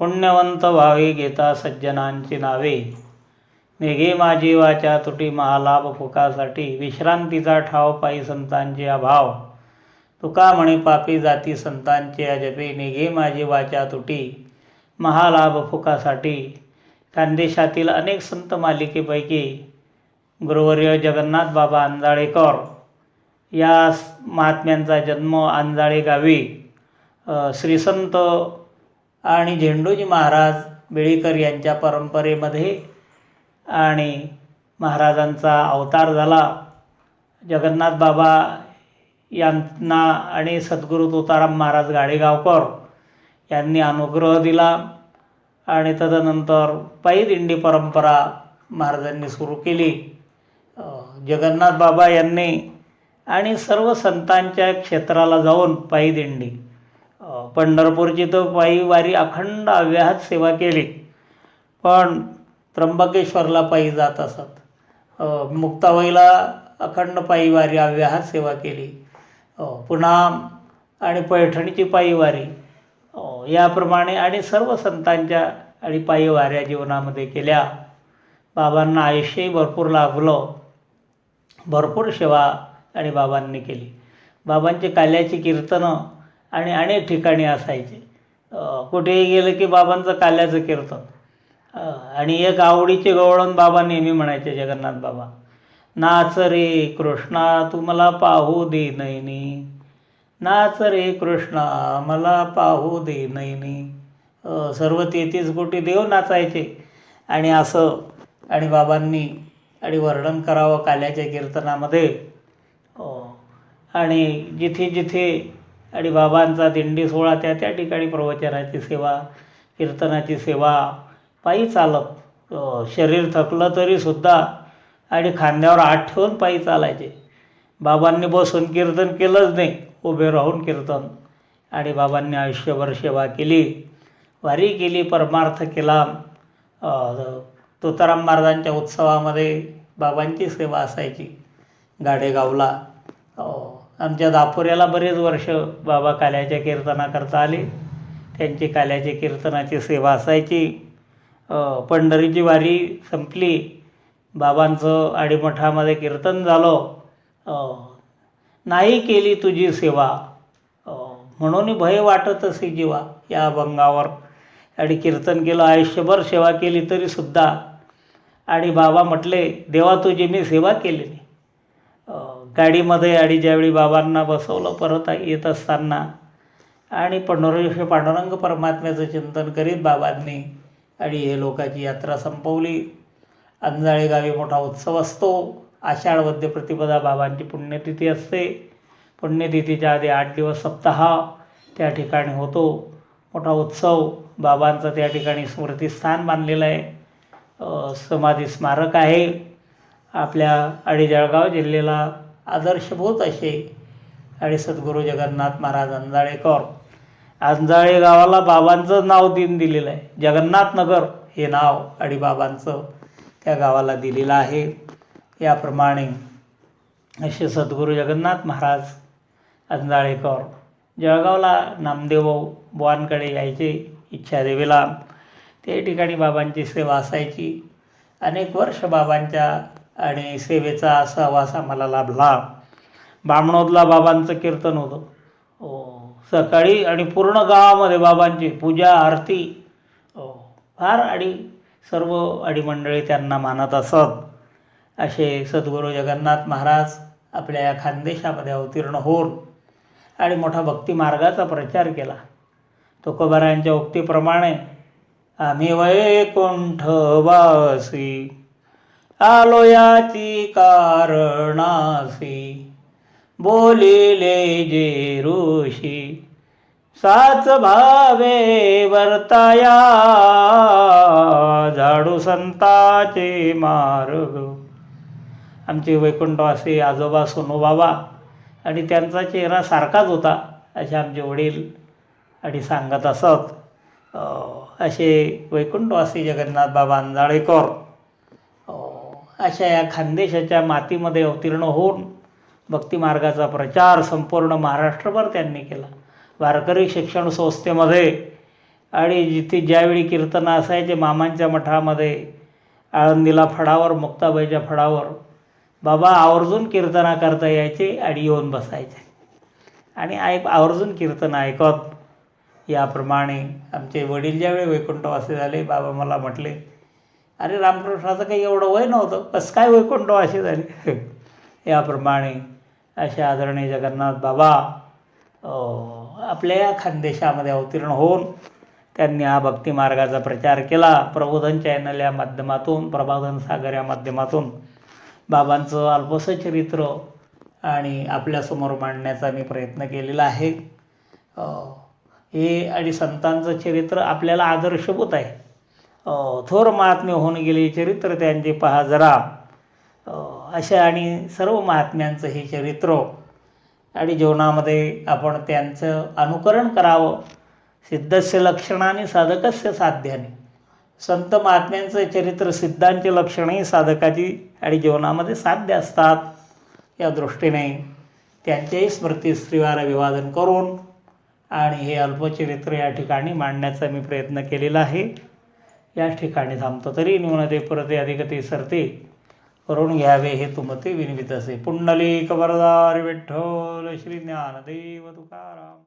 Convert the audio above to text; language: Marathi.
पुण्यवंत व्हावे घेता सज्जनांची नावे. निघे माझी वाचा तुटी महालाभ फुकासाठी. विश्रांतीचा ठाव पायी संतांचे अभाव. तुका म्हणे पापी जाती संतांचे अजपे. निघे माझी वाचा तुटी महालाभ फुकासाठी. खानदेशातील अनेक संत मालिकेपैकी गुरुवर्य जगन्नाथ बाबा आंजाळेकर या महात्म्यांचा जन्म आंजाळे गावी श्रीसंत आणि झेंडूजी महाराज बेळीकर यांच्या परंपरेमध्ये आणि महाराजांचा अवतार झाला. जगन्नाथ बाबा यांना आणि सद्गुरू तुकाराम महाराज गाडेगावकर यांनी अनुग्रह दिला आणि तदनंतर पायी दिंडी परंपरा महाराजांनी सुरू केली. जगन्नाथ बाबा यांनी आणि सर्व संतांच्या क्षेत्राला जाऊन पायी दिंडी पंढरपूरची तर पायी वारी अखंड अव्याहत सेवा केली. पण त्र्यंबकेश्वरला पायी जात असत. मुक्ताबाईला अखंड पायी वारी अव्याहत सेवा केली. पुन्हा आणि पैठणीची पायी वारी. याप्रमाणे आणि सर्व संतांच्या आणि पायी वाऱ्या जीवनामध्ये केल्या. बाबांना आयुष्यही भरपूर लाभलं. भरपूर सेवा आणि बाबांनी केली. बाबांची काल्याची कीर्तनं आणि अनेक ठिकाणी असायचे. कुठेही गेलं की बाबांचं काल्याचं कीर्तन. आणि एक आवडीचे गवळण बाबा नेहमी म्हणायचे जगन्नाथ बाबा नाच रे कृष्णा तू मला पाहू दे नैनी. नाच रे कृष्णा मला पाहू दे नैनी. सर्व तेहतीस कोटी देव नाचायचे. आणि असं आणि बाबांनी आणि वर्णन करावं काल्याच्या कीर्तनामध्ये. आणि जिथे जिथे आणि बाबांचा दिंडी सोहळा त्या त्या ठिकाणी प्रवचनाची सेवा कीर्तनाची सेवा पायी चालत शरीर थकलं तरीसुद्धा आणि खांद्यावर आठ ठेवून पायी चालायचे. बाबांनी बसून कीर्तन केलंच नाही उभे राहून कीर्तन. आणि बाबांनी आयुष्यभर सेवा केली वारी केली परमार्थ केला. तुताराम तुकाराम महाराजांच्या उत्सवामध्ये बाबांची सेवा असायची. गाडेगावला आमच्या दापोऱ्याला बरेच वर्ष बाबा काल्याच्या कीर्तनाकरता आले. त्यांची काल्याची कीर्तनाची सेवा असायची. पंढरीची वारी संपली. बाबांचं आडीमठामध्ये कीर्तन झालं. नाही केली तुझी सेवा. म्हणून भय वाटत असे जीवा या अभंगावर आणि कीर्तन केलं आयुष्यभर सेवा केली तरीसुद्धा आणि बाबा म्हटले देवा तुझी मी सेवा केली नाही गाडीमध्ये आणि ज्यावेळी बाबांना बसवलं परत येत असताना आणि पंढरीश पांडुरंग परमात्म्याचं चिंतन करीत बाबांनी आणि हे लोकाची यात्रा संपवली. अंजाळे गावी मोठा उत्सव असतो. आषाढ वद्य प्रतिपदा बाबांची पुण्यतिथी असते. पुण्यतिथीच्या आधी आठ दिवस सप्ताह त्या ठिकाणी होतो. मोठा उत्सव. बाबांचं त्या ठिकाणी स्मृतिस्थान बांधलेलं आहे. समाधी स्मारक आहे. आपल्या आणि जळगाव जिल्ह्याला आदर्शभूत असे आणि सद्गुरू जगन्नाथ महाराज अंजाळेकर अंजाळे गावाला बाबांचं नाव दिन दिलेलं आहे. जगन्नाथ नगर हे नाव आणि बाबांचं त्या गावाला दिलेलं आहे. याप्रमाणे असे सद्गुरू जगन्नाथ महाराज अंजाळेकर जळगावला नामदेव बुवांकडे यायचे इच्छा देवीला त्या ठिकाणी बाबांची सेवा असायची. अनेक वर्ष बाबांच्या आणि सेवेचा सहवास आम्हाला लाभला. बामणोदला बाबांचं कीर्तन होतं. सकाळी आणि पूर्ण गावामध्ये बाबांची पूजा आरती फार आणि सर्व आणि मंडळी त्यांना मानत असत. असे सद्गुरू जगन्नाथ महाराज आपल्या या खानदेशामध्ये अवतीर्ण होऊन आणि मोठा भक्ती मार्गाचा प्रचार केला. तुकोबारायांच्या उक्तीप्रमाणे आम्ही वैकुंठवासी आलो याची कारणासी बोलिले जे ऋषी साच भावे वर्ताया झाडू संताचे मार्ग. आमचे वैकुंठवासी आजोबा सोनूबाबा आणि त्यांचा चेहरा सारखाच होता असे आमचे वडील आणि सांगत असत असे वैकुंठवासी जगन्नाथ बाबा अंजाळेकर अशा या खानदेशाच्या मातीमध्ये अवतीर्ण होऊन भक्तिमार्गाचा प्रचार संपूर्ण महाराष्ट्रभर त्यांनी केला. वारकरी शिक्षण संस्थेमध्ये आणि जिथे ज्यावेळी कीर्तन असायचे मामांच्या मठामध्ये आळंदीला फडावर मुक्ताबाईच्या फडावर बाबा आवर्जून कीर्तना करता यायचे आणि येऊन बसायचे. आणि ऐक आवर्जून कीर्तन ऐकत याप्रमाणे आमचे वडील ज्यावेळी वैकुंठवासी झाले बाबा मला म्हटले अरे रामकृष्णाचं काही एवढं वय नव्हतं. बस काय वैकुंठ अशी झाली? याप्रमाणे अशा आदरणीय जगन्नाथ बाबा आपल्या या खानदेशामध्ये अवतीर्ण होऊन त्यांनी हा भक्ती मार्गाचा प्रचार केला. प्रबोधन चॅनल या माध्यमातून प्रबोधन सागर या माध्यमातून बाबांचं अल्पसं चरित्र आणि आपल्यासमोर मांडण्याचा मी प्रयत्न केलेला आहे. हे आणि संतांचं चरित्र आपल्याला आदर्शभूत आहे. थोर महात्मे होऊन गेले चरित्र त्यांचे पहा जरा. अशा आणि सर्व महात्म्यांचं हे चरित्र आणि जीवनामध्ये आपण त्यांचं अनुकरण करावं सिद्धस्य लक्षणाने साधकस्य साध्याने. संत महात्म्यांचं चरित्र सिद्धांचे लक्षणही साधकाची आणि जीवनामध्ये साध्य असतात. या दृष्टीने त्यांच्याही स्मृती स्त्रीवार विवादन करून आणि हे अल्पचरित्र या ठिकाणी मांडण्याचा मी प्रयत्न केलेला आहे. याच ठिकाणी थांबतो. तरी न्यूनते अधिक अधिकते सरते करून घ्यावे हे तुमते विनवित असे. पुंडलिक वरदार विठ्ठल श्री ज्ञानदेव तुकाराम.